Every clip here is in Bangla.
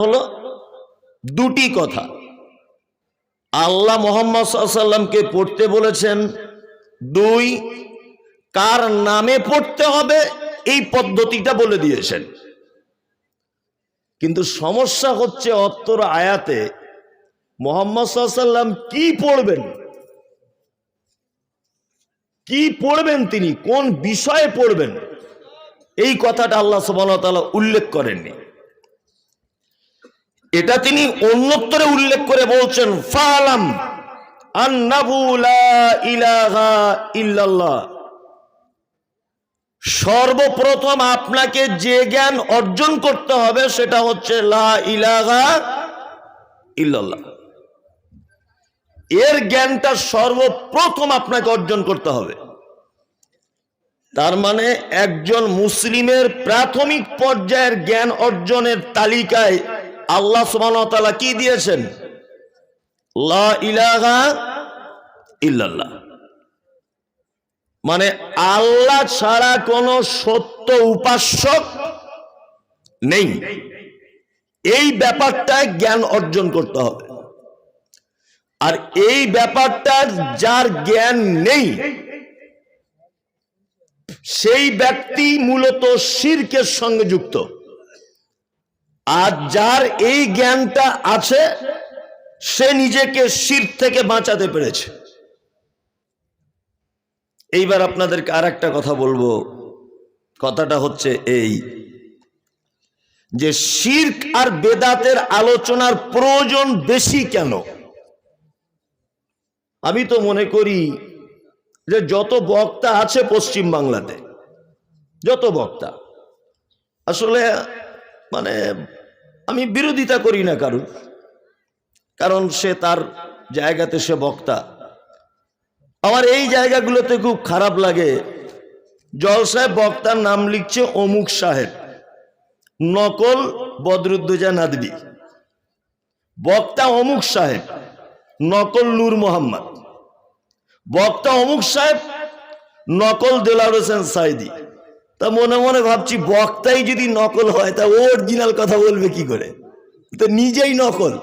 হলো দুটি কথা। আল্লাহ মোহাম্মদ সাল্লামকে পড়তে বলেছেন, দুই, কার নামে পড়তে হবে এই পদ্ধতিটা বলে দিয়েছেন। কিন্তু সমস্যা হচ্ছে অত্তর আয়াতে মোহাম্মদ সাল্লাম কি পড়বেন? কি পড়বেন তিনি? কোন বিষয়ে পড়বেন? এই কথাটা আল্লাহ সুবাহ উল্লেখ করেননি। এটা তিনি অন্যত্তরে উল্লেখ করে বলছেন, ফালাম সর্বপ্রথম আপনাকে যে জ্ঞান অর্জন করতে হবে সেটা হচ্ছে লা ইল্লাল্লাহ। এর জ্ঞানটা সর্বপ্রথম আপনাকে অর্জন করতে হবে। তার মানে একজন মুসলিমের প্রাথমিক পর্যায়ের জ্ঞান অর্জনের তালিকায় আল্লাহ সুবাহতালা কি দিয়েছেন? মানে আল্লাহ ছাড়া কোনো সত্য উপাস্যক নেই। এই ব্যাপারটায় জ্ঞান অর্জন করতে হবে। আর এই ব্যাপারটা যার জ্ঞান নেই, সেই ব্যক্তি মূলত শিরকের সঙ্গে যুক্ত। আর যার এই জ্ঞানটা আছে, সে নিজেকে শির থেকে বাঁচাতে পেরেছে। এইবার আপনাদেরকে আর একটা কথা বলব। কথাটা হচ্ছে এই, যে শির্ক আর বেদাতের আলোচনার প্রয়োজন বেশি কেন? আমি তো মনে করি যে যত বক্তা আছে পশ্চিম বাংলাতে, যত বক্তা, আসলে মানে আমি বিরোধিতা করি না কারণ কারণ সে তার জায়গাতে সে বক্তা। আমার এই জায়গাগুলোতে খুব খারাপ লাগে। জলসায় বক্তার নাম লিখছে অমুক সাহেব। নকল বদরুদ্দোজা নাদবি। বক্তা অমুক সাহেব, নকল নূর মোহাম্মদ। বক্তা অমুক সাহেব, নকল দেলার হোসেন সাইদি। তা মনে মনে ভাবছি, বক্তাই যদি নকল হয়, তা অরিজিনাল কথা বলবে কি করে? তো নিজেই নকল।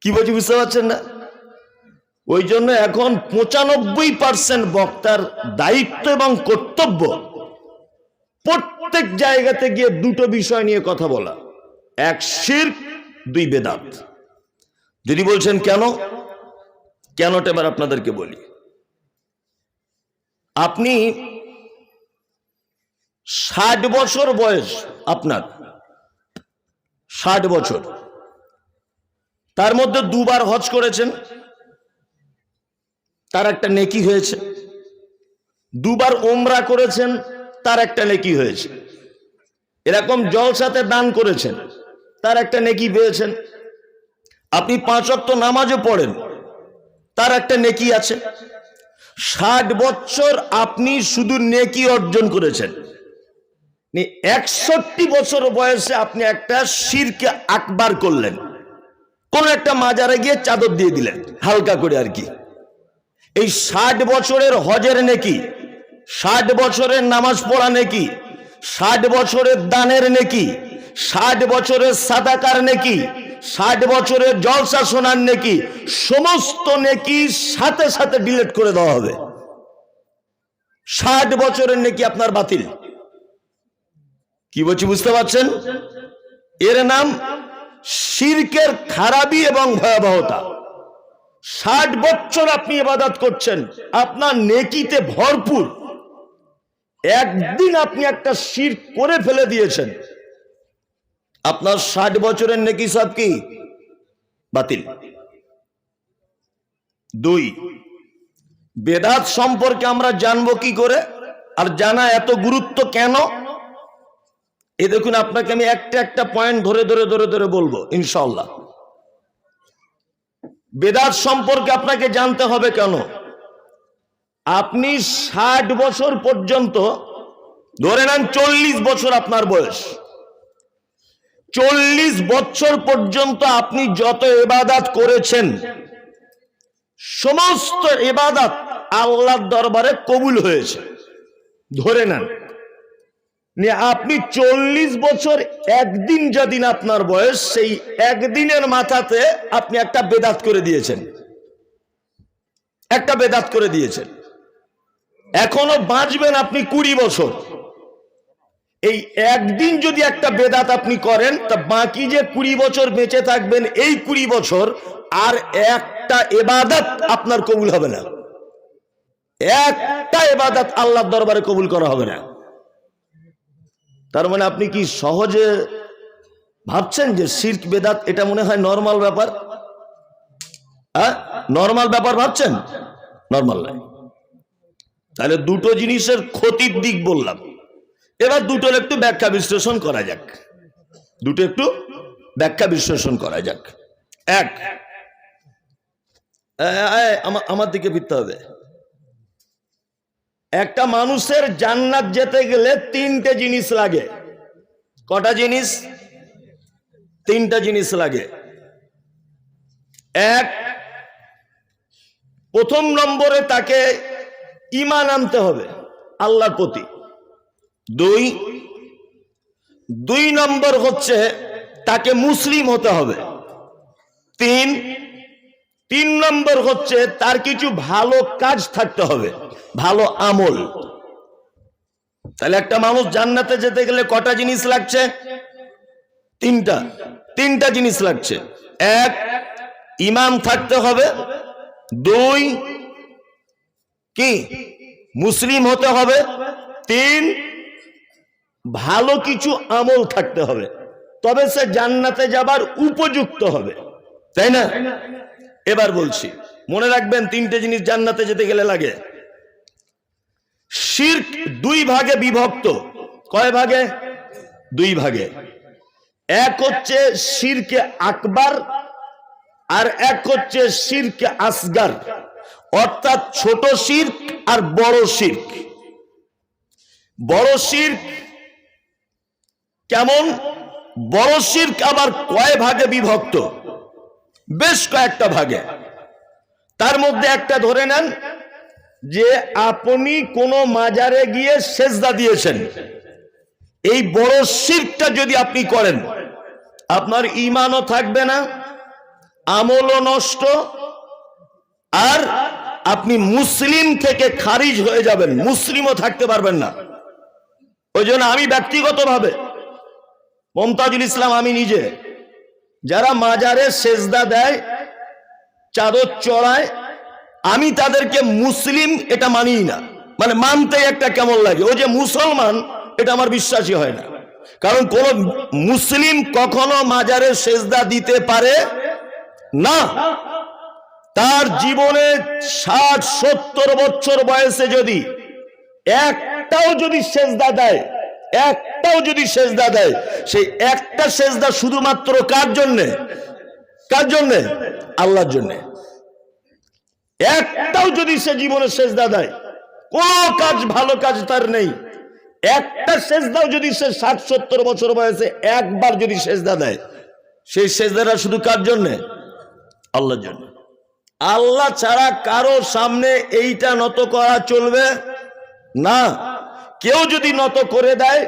কি বলছি বুঝতে পারছেন না? ওই জন্য এখন পঁচানব্বই পার্সেন্ট বক্তার দায়িত্ব এবং কর্তব্য প্রত্যেক জায়গাতে গিয়ে দুটো বিষয় নিয়ে কথা বলা। এক শির দুই, বেদাত। যদি বলছেন কেন? কেনটা এবার আপনাদেরকে বলি। আপনি ষাট বছর বয়স আপনার। ষাট বছর। তার মধ্যে দুবার হজ করেছেন। তার একটা নেকি হয়েছে। দুবার ওমরা করেছেন, তার একটা নেকি হয়েছে। এরকম জলসাতে দান করেছেন, তার একটা নেকি পেয়েছেন। আপনি পাঁচ অক্ট নামাজও পড়েন, তার একটা নেকি আছে। ষাট বছর আপনি শুধু নেকি অর্জন করেছেন। একষট্টি বছর বয়সে আপনি একটা শিরকে আকবার করলেন। কোন একটা মাজারে গিয়ে চাদর দিয়ে দিলেন, হালকা করে আর কি। এই ষাট বছরের হজের নেকি, ষাট বছরের নামাজ পড়া নেকি, ষাট বছরের দানের নেকি, ষাট বছরের সাদাকার নেকি, ষাট বছরের জলসা শোনার নেকি, সমস্ত নেকি সাথে সাথে ডিলেট করে দেওয়া হবে। ষাট বছরের নেকি আপনার বাতিল। কি বলছি বুঝতে পারছেন? এর নাম শিরকের খারাপি এবং ভয়াবহতা। ষাট বছর আপনি এবাদাত করছেন, আপনার নেকিতে ভরপুর। একদিন আপনি একটা শির করে ফেলে দিয়েছেন। আপনার ষাট বছরের নেকি সব কি? বাতিল। দুই, বেদাত সম্পর্কে আমরা জানব কি করে? আর জানা এত গুরুত্ব কেন? এ দেখুন, আপনাকে আমি একটা একটা পয়েন্ট ধরে ধরে ধরে ধরে বলব ইনশাল্লাহ বেদাত সম্পর্কে আপনাকে জানতে হবে কেন? আপনি ষাট বছর পর্যন্ত, ধরে নেন চল্লিশ বছর আপনার বয়স, চল্লিশ বছর পর্যন্ত আপনি যত এবাদাত করেছেন, সমস্ত এবাদাত আল্লাহর দরবারে কবুল হয়েছে। ধরে নেন আপনি চল্লিশ বছর একদিন যেদিন আপনার বয়স, সেই একদিনের মাথাতে আপনি একটা বেদাত করে দিয়েছেন। একটা বেদাত করে দিয়েছেন। এখনও বাঁচবেন আপনি কুড়ি বছর। এই একদিন যদি একটা বেদাত আপনি করেন, তা বাকি যে কুড়ি বছর বেঁচে থাকবেন, এই কুড়ি বছর আর একটা এবাদত আপনার কবুল হবে না। একটা এবাদত আল্লাহর দরবারে কবুল করা হবে না। তার মানে আপনি কি সহজে ভাবছেন যে শির্ক, বেদাত, এটা মনে হয় নর্মাল ব্যাপার? হ্যাঁ? নর্মাল ব্যাপার ভাবছেন? নর্মাল নয় তাহলে দুটো জিনিসের ক্ষতির দিক বললাম। এবার দুটোর একটু ব্যাখ্যা বিশ্লেষণ করা যাক। দুটো একটু ব্যাখ্যা বিশ্লেষণ করা যাক। এক। আমার দিকে ফিরতে হবে। একটা মানুষের জান্নাত যেতে গেলে তিনটে জিনিস লাগে। কটা জিনিস? তিনটা জিনিস লাগে। এক, প্রথম নম্বরে তাকে ইমান আনতে হবে, আল্লাহর প্রতি। দুই দুই নম্বর হচ্ছে তাকে মুসলিম হতে হবে। তিন তিন নম্বর হচ্ছে তার কিছু ভালো কাজ থাকতে হবে, ভালো আমল। তাহলে একটা মানুষ জান্নাতে যেতে গেলে কটা জিনিস লাগছে? তিনটা তিনটা জিনিস লাগছে। এক, ইমাম থাকতে হবে। দুই, কি? মুসলিম হতে হবে। তিন, ভালো কিছু আমল থাকতে হবে। তবে সে জান্নাতে যাবার উপযুক্ত হবে। তাই না? এবার বলছি, মনে রাখবেন তিনটে জিনিস জান্নাতে যেতে গেলে লাগে। শির্ক দুই ভাগে বিভক্ত। কয় ভাগে? দুই ভাগে। এক হচ্ছে শিরকে আকবার আর এক হচ্ছে শিরকে আসগার। অর্থাৎ ছোট শির্ক আর বড় শির্ক। বড় শির্ক কেমন? বড় শির্ক আবার কয় ভাগে বিভক্ত? বেশ কয়েকটা ভাগে। তার মধ্যে একটা ধরে নেন যে আপনি কোনো মাজারে গিয়ে সেজদা দিয়েছেন। এই বড় শিরটা যদি আপনি করেন, আপনার ইমানও থাকবে না, আমলও নষ্ট, আর আপনি মুসলিম থেকে খারিজ হয়ে যাবেন, মুসলিমও থাকতে পারবেন না। ওই জন্য আমি ব্যক্তিগতভাবে মমতাজুল ইসলাম, আমি নিজে যারা মাজারে সেজদা দেয়, চাদর চড়ায়, আমি তাদেরকে মুসলিম এটা মানি না। মানে মানতে একটা কেমন লাগে। ও যে মুসলমান, এটা আমার বিশ্বাসই হয় না। কারণ কোন মুসলিম কখনো মাজারে সেজদা দিতে পারে না। তার জীবনে ষাট, সত্তর বছর বয়সে যদি একটাও যদি সেজদা দেয় একটাও যদি সেজদা দেয়, সেই একটা সেজদা শুধুমাত্র কার জন্যে? কার জন্যে? আল্লাহর জন্যে। একটাও যদি সে জীবনে সেজদা দেয়, কোন কাজ ভালো কাজ তার নেই। একটা সেজদাও যদি সে ষাট, সত্তর বছর বয়সে একবার যদি সেজদা দেয়, সেই সেজদাটা শুধু কার জন্যে? আল্লাহর জন্য। আল্লাহ ছাড়া কারও সামনে এইটা নত করা চলবে না। কেউ যদি নত করে দেয়,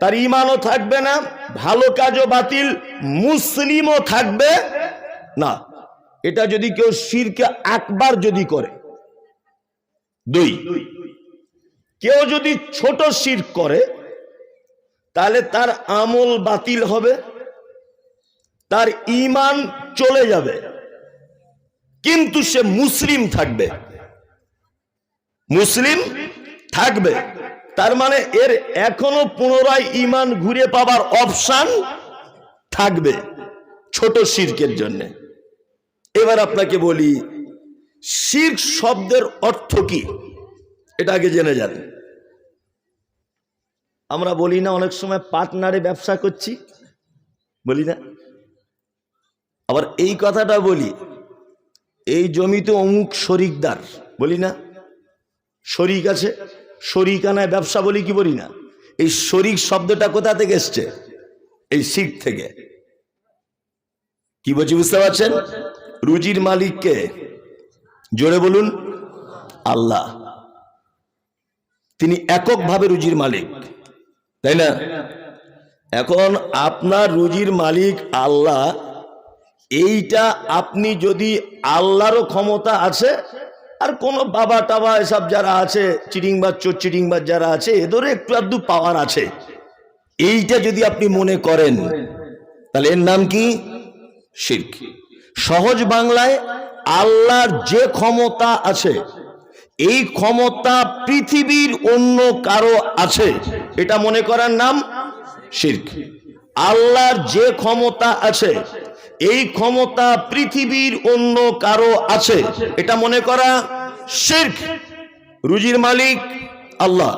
তার ইমানও থাকবে না, ভালো কাজও বাতিল, মুসলিমও থাকবে না। এটা যদি কেউ শিরকে একবার যদি করে। দুই, কেউ যদি ছোট শির করে, তাহলে তার আমল বাতিল হবে, তার ইমান চলে যাবে। কিন্তু সে মুসলিম থাকবে। মুসলিম থাকবে। তার মানে এর এখনও পুনরায় ইমান ঘুরে পাবার অপশান থাকবে ছোট শির্কের জন্য। এবার আপনাকে বলি, শির্ক শব্দের অর্থ কি? এটা আগে জেনে যান। আমরা বলি না, অনেক সময় পার্টনারে ব্যবসা করছি, বলি না। আবার এই কথাটা বলি, এই জমিতে অমুক শরিকদার, বলি না। শরিক আছে শরিকানায় ব্যবসা বলি কি বলি না? এই শরিক শব্দটা কোথা থেকে এসছে? এই শিখ থেকে। কি বলছি বুঝতে পারছেন? রুজির মালিককে। জোরে বলুন, আল্লাহ। তিনি এককভাবে রুজির মালিক। তাই না? এখন আপনার রুজির মালিক আল্লাহ, এইটা আপনি যদি আল্লাহরও ক্ষমতা আছে আর কোন বাবা টাবা এসব যারা আছে, চিটিংবাজ চোর চিটিংবাজ যারা আছে, এদেরও একটু আধটু পাওয়ার আছে। এইটা যদি আপনি মনে করেন, তাহলে এর নাম কি? শির্ক। সহজ বাংলায় আল্লাহর যে ক্ষমতা আছে, এই ক্ষমতা পৃথিবীর অন্য কারও আছে। এটা মনে করার নাম শির্ক। আল্লাহর যে ক্ষমতা আছে এই ক্ষমতা পৃথিবীর অন্য কারও আছে। এটা মনে করা শির্ক। রুজির মালিক আল্লাহ।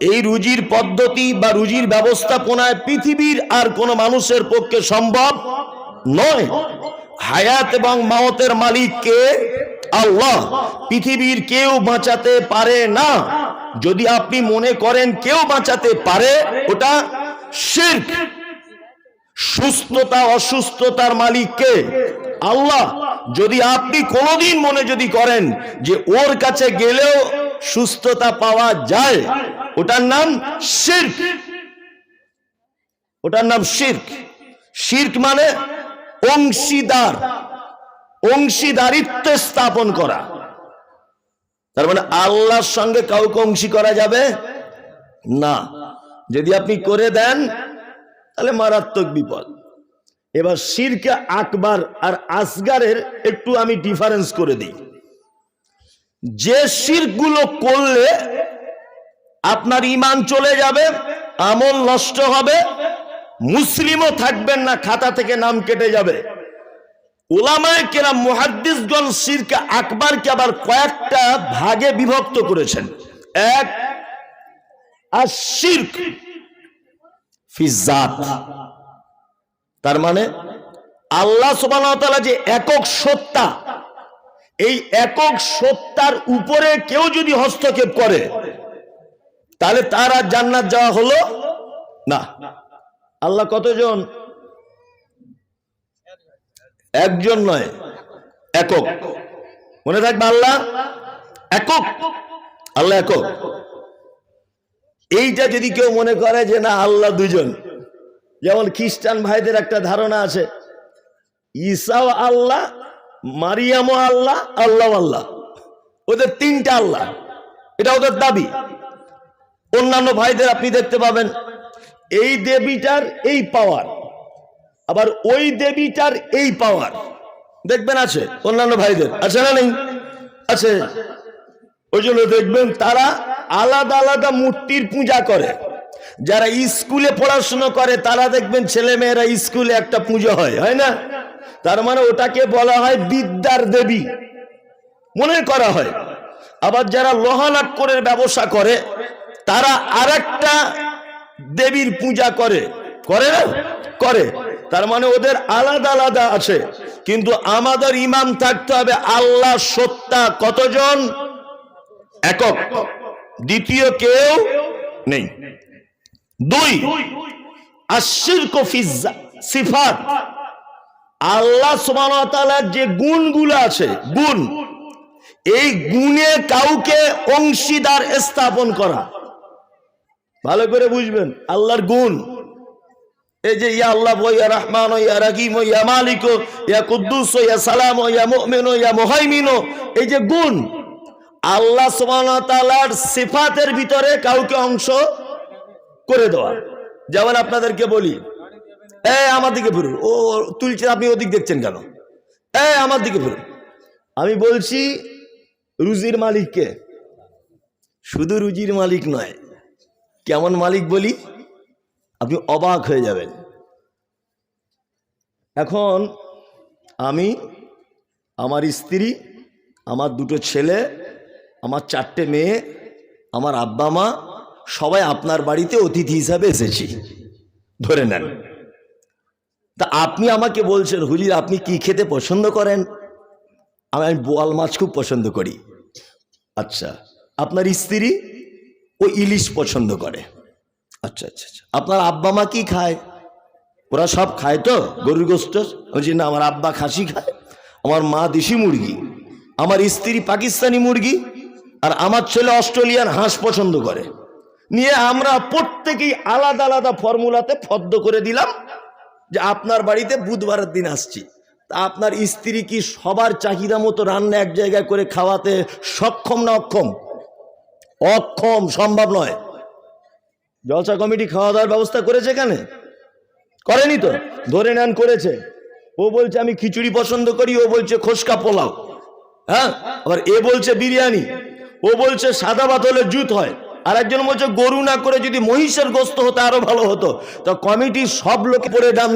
এই রুজির পদ্ধতি বা রুজির ব্যবস্থাপনায় পৃথিবীর আর কোনো মানুষের পক্ষে সম্ভব নয়। হায়াত এবং মাওতের মালিক কে আল্লাহ। পৃথিবীর কেউ বাঁচাতে পারে না। যদি আপনি মনে করেন কেউ বাঁচাতে পারে, ওটা শির্ক। সুস্থতা, অসুস্থতার মালিককে আল্লাহ। যদি আপনি কোনোদিন মনে যদি করেন যে ওর কাছে গেলেও সুস্থতা পাওয়া যায়, ওটার নাম শির্ক। ওটার নাম শির্ক। শির্ক মানে অংশীদার, অংশীদারিত্ব স্থাপন করা। তার মানে আল্লাহর সঙ্গে কাউকে অংশী করা যাবে না। যদি আপনি করে দেন তাহলে মারাত্মক বিপদ। এবার শিরকে আকবার আর আসগারের একটু আমি ডিফারেন্স করে দিই। যে শিরগুলো করলে আপনার ইমান চলে যাবে, আমল নষ্ট হবে, মুসলিমও থাকবেন না, খাতা থেকে নাম কেটে যাবে। ওলামায় কেরাম, মুহাদ্দিসগণ শিরকে আকবরকে আবার কয়েকটা ভাগে বিভক্ত করেছেন। এক আর শির্ক তার মানে আল্লাহ সুবহানাহু যে একক সত্তা, এই একক সত্তার উপরে কেউ যদি হস্তক্ষেপ করে, তাহলে তার আর জান্নাত যাওয়া হলো না। আল্লাহ কতজন? একজন নয়, একক। মনে থাকবে আল্লাহ? একক। আল্লাহ একক। এইটা যদি কেউ মনে করে যে না, আল্লাহ দুজন যেমন খ্রিস্টান ভাইদের একটা ধারণা আছে, ঈসাও আল্লাহ, মারিয়ামও আল্লাহ আল্লাহ আল্লাহ। ওদের তিনটা আল্লাহ। এটা ওদের দাবি। অন্যান্য ভাইদের আপনি দেখতে পাবেন, এই দেবীটার এই পাওয়ার আবার ওই দেবীটার এই পাওয়ার দেখবেন আছে অন্যান্য ভাইদের। আছে না নেই? আছে। ওই জন্য দেখবেন তারা আলাদা আলাদা মূর্তির পূজা করে। যারা স্কুলে পড়াশোনা করে, তারা দেখবেন ছেলে মেয়েরা স্কুলে একটা পুজো হয় হয় না? তার মানে ওটাকে বলা হয় বিদ্যার দেবী। মনে করা হয়। আবার যারা লোহালাক্করের ব্যবসা করে, তারা আরেকটা দেবীর পূজা করে। করে না? করে। তার মানে ওদের আলাদা আলাদা আছে। কিন্তু আমাদের ইমাম থাকতে হবে আল্লাহ সত্তা কতজন? একক। দ্বিতীয় কেউ নেই। দুই আশির কফিজা সিফাত। আল্লাহ সুবহানাহু যে গুণগুলো আছে, গুণ, এই গুণে কাউকে অংশীদার স্থাপন করা। ভালো করে বুঝবেন, আল্লাহর গুণ। এই যে, ইয়া আল্লাহ ইয়া রহমান, ইয়া রাহিম, ইয়া মালিক, ইয়া কুদ্দুস, ইয়া সালাম, ইয়া মুমিন, ইয়া মুহাইমিন, এই যে গুণ। আল্লাহ ওয়া সিফাতের ভিতরে কাউকে অংশ করে দেওয়া। যেমন আপনাদেরকে বলি, এ আমার দিকে ফিরুন ও তুলছেন আপনি ওদিক দেখছেন কেন? এ আমার দিকে ফিরুন আমি বলছি, রুজির মালিককে শুধু রুজির মালিক নয়, কেমন মালিক বলি? আপনি অবাক হয়ে যাবেন। এখন আমি, আমার স্ত্রী, আমার দুটো ছেলে আমার চারটে মেয়ে, আমার আব্বা মা, সবাই আপনার বাড়িতে অতিথি হিসাবে এসেছি। ধরে নেন। তা আপনি আমাকে বলছেন হুজির আপনি কি খেতে পছন্দ করেন? আমি আমি বোয়াল মাছ খুব পছন্দ করি। আচ্ছা আপনার স্ত্রী ও ইলিশ পছন্দ করে। আচ্ছা আচ্ছা আচ্ছা আপনার আব্বা মা কি খায়? ওরা সব খায় তো, গরুর গোস্ত? বলছি, না, আমার আব্বা খাসি খায়। আমার মা দেশি মুরগি। আমার স্ত্রী পাকিস্তানি মুরগি। আর আমার ছেলে অস্ট্রেলিয়ান হাঁস পছন্দ করে। নিয়ে আমরা প্রত্যেকেই আলাদা আলাদা ফর্মুলাতে ফদ্দ করে দিলাম যে আপনার বাড়িতে বুধবারের দিন আসছি। তা আপনার স্ত্রী কি সবার চাহিদা মতো রান্না এক জায়গায় করে খাওয়াতে সক্ষম না অক্ষম? অক্ষম, সম্ভব নয়। জলসা কমিটি খাওয়া দাওয়ার ব্যবস্থা করেছে এখানে? করেনি তো? ধরে নেন করেছে। ও বলছে, আমি খিচুড়ি পছন্দ করি, ও বলছে, খোসকা পোলাও। হ্যাঁ? আবার এ বলছে, বিরিয়ানি। ও বলছে, সাদা হলে জুত হয়। আর একজন বলছে, গরু না করে যদি মহিষের গোস্ত হতো, আরও ভালো হতো। তো কমিটি সব লোক পরে দাম